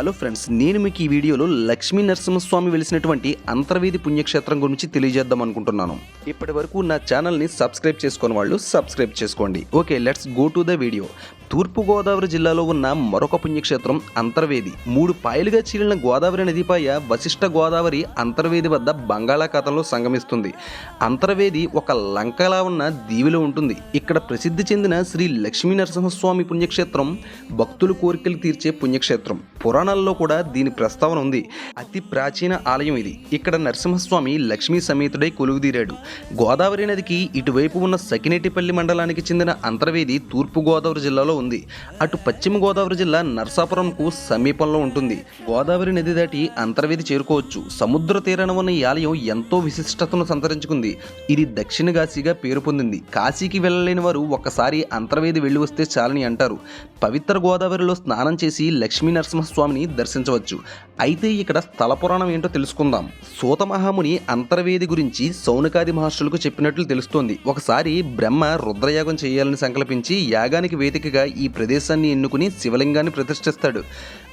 Hello friends నేను మీకు ఈ వీడియోలో లక్ష్మీ నరసింహస్వామి వెలిసినటువంటి అంతర్వేది పుణ్యక్షేత్రం గురించి తెలియజేద్దాం అనుకుంటున్నాను. ఇప్పటి వరకు నా ఛానల్ని సబ్స్క్రైబ్ చేసుకున్న వాళ్ళు సబ్స్క్రైబ్ చేసుకోండి. Okay let's go to the video. Thurpu Godavari జిల్లాలో ఉన్న మరొక పుణ్యక్షేత్రం అంతర్వేది. మూడు పాయలుగా చీలిన గోదావరి నదిపాయ వశిష్ఠ గోదావరి అంతర్వేది వద్ద బంగాళాఖాతంలో సంగమిస్తుంది. అంతర్వేది ఒక లంకలా ఉన్న దీవిలో ఉంటుంది. ఇక్కడ ప్రసిద్ధి చెందిన శ్రీ లక్ష్మీ నరసింహస్వామి పుణ్యక్షేత్రం భక్తుల కోరికలు తీర్చే పుణ్యక్షేత్రం. పురాణాల్లో కూడా దీని ప్రస్తావన ఉంది. అతి ప్రాచీన ఆలయం ఇది. ఇక్కడ నరసింహస్వామి లక్ష్మీ సమేతుడై కొలువుదీరాడు. గోదావరి నదికి ఇటువైపు ఉన్న సకినేటిపల్లి మండలానికి చెందిన అంతర్వేది తూర్పుగోదావరి జిల్లాలో ఉంది. అటు పశ్చిమ గోదావరి జిల్లా నరసాపురంకు సమీపంలో ఉంటుంది. గోదావరి నది దాటి అంతర్వేది చేరుకోవచ్చు. సముద్ర తీరాన ఉన్న ఈ ఆలయం ఎంతో విశిష్టతను సంతరించుకుంది. ఇది దక్షిణ కాశీగా పేరు పొందింది. కాశీకి వెళ్ళలేని వారు ఒక్కసారి అంతర్వేది వెళ్ళి వస్తే చాలని అంటారు. పవిత్ర గోదావరిలో స్నానం చేసి లక్ష్మీ నరసింహస్వామిని దర్శించవచ్చు. అయితే ఇక్కడ స్థల పురాణం ఏంటో తెలుసుకుందాం. సూత మహాముని అంతర్వేది గురించి సౌనకాది మహర్షులకు చెప్పినట్లు తెలుస్తోంది. ఒకసారి బ్రహ్మ రుద్రయాగం చేయాలని సంకల్పించి యాగానికి వేదికగా ఈ ప్రదేశాన్ని ఎన్నుకుని శివలింగాన్ని ప్రతిష్ఠిస్తాడు.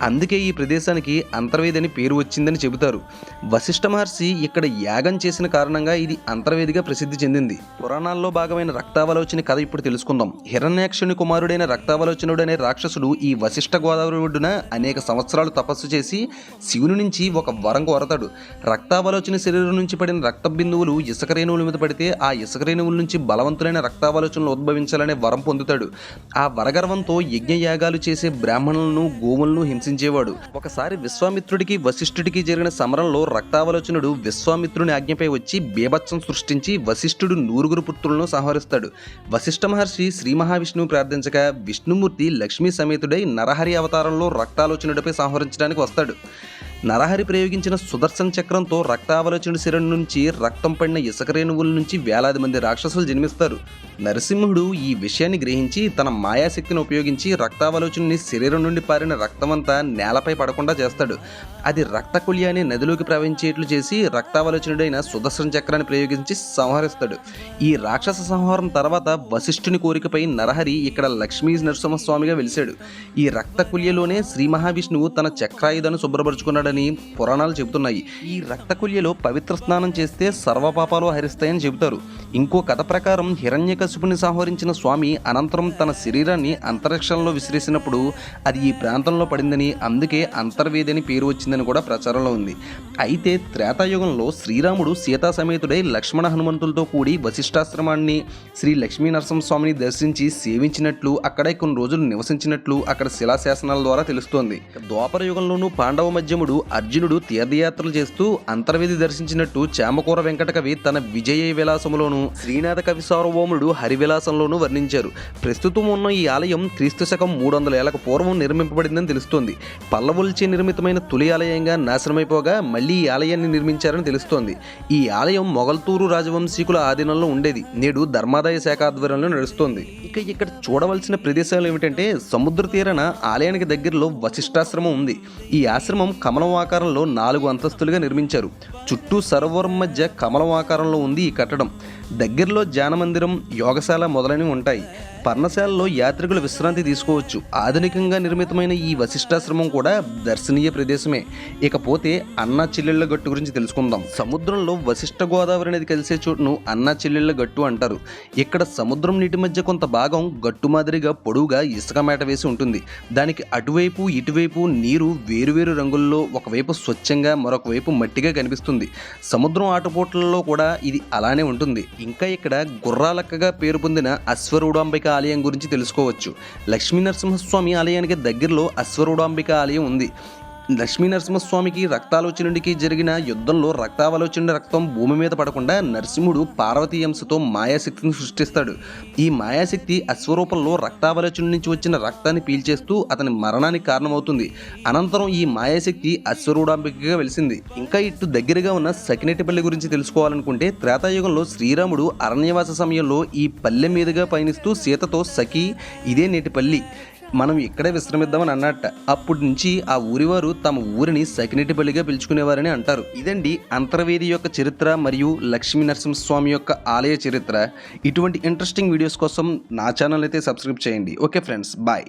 అందుకే ఈ ప్రదేశానికి అంతర్వేది అని పేరు వచ్చిందని చెబుతారు. వశిష్ఠ మహర్షి ఇక్కడ యాగం చేసిన కారణంగా ఇది అంతర్వేదిగా ప్రసిద్ధి చెందింది. పురాణాల్లో భాగమైన రక్తావలోచన కథ ఇప్పుడు తెలుసుకుందాం. హిరణ్యాక్షుని కుమారుడైన రక్తావలోచనుడు అనే రాక్షసుడు ఈ వశిష్ఠ గోదావరి ఒడ్డున అనేక సంవత్సరాలు తపస్సు చేసి శివుని నుంచి ఒక వరం కోరతాడు. రక్తావలోచన శరీరం నుంచి పడిన రక్త బిందువులు ఇసుక రేణువుల మీద పడితే ఆ ఇసుక రేణువుల నుంచి బలవంతులైన రక్తావలోచనలు ఉద్భవించాలనే వరం పొందుతాడు. ఆ గర్వంతో యజ్ఞయాగాలు చేసే బ్రాహ్మణులను గోవులను హింసించేవాడు. ఒకసారి విశ్వామిత్రుడికి వశిష్ఠుడికి జరిగిన సమరంలో రక్తావలోచనుడు విశ్వామిత్రుని ఆజ్ఞపై వచ్చి బీభత్సం సృష్టించి వశిష్ఠుడు నూరుగురు పుత్రులను సంహరిస్తాడు. వశిష్ఠ మహర్షి శ్రీ మహావిష్ణువు ప్రార్థించగా విష్ణుమూర్తి లక్ష్మీ సమేతుడై నరహరి అవతారంలో రక్తాలోచనుడిపై సంహరించడానికి వస్తాడు. నరహరి ప్రయోగించిన సుదర్శన చక్రంతో రక్తావలోచన శిరణ్ నుంచి రక్తం పడిన ఇసుక రేణువుల నుంచి వేలాది మంది రాక్షసులు జన్మిస్తారు. నరసింహుడు ఈ విషయాన్ని గ్రహించి తన మాయాశక్తిని ఉపయోగించి రక్తావలోచనని శరీరం నుండి పారిన రక్తమంతా నేలపై పడకుండా చేస్తాడు. అది రక్తకుల్య అనే నదిలోకి ప్రవహించేట్లు చేసి రక్తావలోచనుడైన సుదర్శన చక్రాన్ని ప్రయోగించి సంహరిస్తాడు. ఈ రాక్షస సంహారం తర్వాత వశిష్ఠుని కోరికపై నరహరి ఇక్కడ లక్ష్మీ నరసింహస్వామిగా వెలిశాడు. ఈ రక్తకుల్యలోనే శ్రీ మహావిష్ణువు తన చక్రాయుధాన్ని శుభ్రపరుచుకున్నాడని పురాణాలు చెబుతున్నాయి. ఈ రక్తకుల్యలో పవిత్ర స్నానం చేస్తే సర్వపాపాలు హరిస్తాయని చెబుతారు. ఇంకో కథ ప్రకారం హిరణ్యకశిపుని సంహరించిన స్వామి అనంతరం తన శరీరాన్ని అంతరిక్షంలో విసిరేసినప్పుడు అది ఈ ప్రాంతంలో పడిందని అందుకే అంతర్వేది అని పేరు వచ్చిందని కూడా ప్రచారంలో ఉంది. అయితే త్రేతాయుగంలో శ్రీరాముడు సీతా సమేతుడై లక్ష్మణ హనుమంతులతో కూడి వశిష్ఠాశ్రమాన్ని శ్రీ లక్ష్మీ నరసింహస్వామిని దర్శించి సేవించినట్లు అక్కడే కొన్ని రోజులు నివసించినట్లు అక్కడ శిలాశాసనాల ద్వారా తెలుస్తోంది. ద్వాపర యుగంలోనూ పాండవ మధ్యముడు అర్జునుడు తీర్థయాత్రలు చేస్తూ అంతర్వేది దర్శించినట్టు చామకూర వెంకటకవి తన విజయ విలాసములోను శ్రీనాథ కవి సార్వభౌముడు హరివిలాసంలోనూ వర్ణించారు. ప్రస్తుతం ఉన్న ఈ ఆలయం క్రీస్తు శకం మూడు వందల ఏళ్ళకు పూర్వం నిర్మింపబడిందని తెలుస్తోంది. పల్లవులచే నిర్మితమైన తొలి ఆలయంగా నాశనమైపోగా మళ్ళీ ఈ ఆలయాన్ని నిర్మించారని తెలుస్తోంది. ఈ ఆలయం మొగల్తూరు రాజవంశీకుల ఆధీనంలో ఉండేది. నేడు ధర్మాదాయ శాఖ ఆధ్వర్యంలో నడుస్తోంది. ఇంకా ఇక్కడ చూడవలసిన ప్రదేశాలు ఏమిటంటే సముద్ర తీరాన ఆలయానికి దగ్గరలో వశిష్ఠాశ్రమం ఉంది. ఈ ఆశ్రమం కమలం ఆకారంలో నాలుగు అంతస్తులుగా నిర్మించారు. చుట్టూ సరోవరం మధ్య కమలం ఆకారంలో ఉంది ఈ కట్టడం. దగ్గరలో ధ్యాన మందిరం యోగశాల మొదలైనవి ఉంటాయి. పర్ణశాలలో యాత్రికులు విశ్రాంతి తీసుకోవచ్చు. ఆధునికంగా నిర్మితమైన ఈ వశిష్టాశ్రమం కూడా దర్శనీయ ప్రదేశమే. ఇకపోతే అన్నా చెల్లెళ్ళ గట్టు గురించి తెలుసుకుందాం. సముద్రంలో వశిష్ఠ గోదావరి నది కలిసే చోటును అన్నా చెల్లెళ్ళ గట్టు అంటారు. ఇక్కడ సముద్రం నీటి మధ్య కొంత భాగం గట్టు మాదిరిగా పొడవుగా ఇసుక మేట వేసి ఉంటుంది. దానికి అటువైపు ఇటువైపు నీరు వేరువేరు రంగుల్లో ఒకవైపు స్వచ్ఛంగా మరొక వైపు మట్టిగా కనిపిస్తుంది. సముద్రం ఆటపోట్లలో కూడా ఇది అలానే ఉంటుంది. ఇంకా ఇక్కడ గుర్రాలక్కగా పేరు పొందిన అశ్వరూఢాంబిక ఆలయం గురించి తెలుసుకోవచ్చు. లక్ష్మీ నరసింహస్వామి ఆలయానికి దగ్గరలో అశ్వరూఢాంబిక ఆలయం ఉంది. లక్ష్మీ నరసింహస్వామికి రక్తాలోచనుడికి జరిగిన యుద్ధంలో రక్తావలోచనుడి రక్తం భూమి మీద పడకుండా నరసింహుడు పార్వతీ అంశతో మాయాశక్తిని సృష్టిస్తాడు. ఈ మాయాశక్తి అశ్వరూపంలో రక్తావలోచన నుంచి వచ్చిన రక్తాన్ని పీల్చేస్తూ అతని మరణానికి కారణమవుతుంది. అనంతరం ఈ మాయాశక్తి అశ్వరూఢాంబికగా వెలిసింది. ఇంకా ఇటు దగ్గరగా ఉన్న సకినేటిపల్లి గురించి తెలుసుకోవాలనుకుంటే త్రేతాయుగంలో శ్రీరాముడు అరణ్యవాస సమయంలో ఈ పల్లె మీదుగా పయనిస్తూ సీతతో సఖి ఇదే నేటిపల్లి. మనం ఇక్కడే విశ్రమిద్దామని అన్నట్ట. అప్పటి నుంచి ఆ ఊరివారు తమ ఊరిని సకినెటిపల్లిగా పిలుచుకునేవారని అంటారు. ఇదండి అంతర్వేది యొక్క చరిత్ర మరియు లక్ష్మీ నరసింహస్వామి యొక్క ఆలయ చరిత్ర. ఇటువంటి ఇంట్రెస్టింగ్ వీడియోస్ కోసం నా ఛానల్ అయితే సబ్స్క్రైబ్ చేయండి. Okay friends bye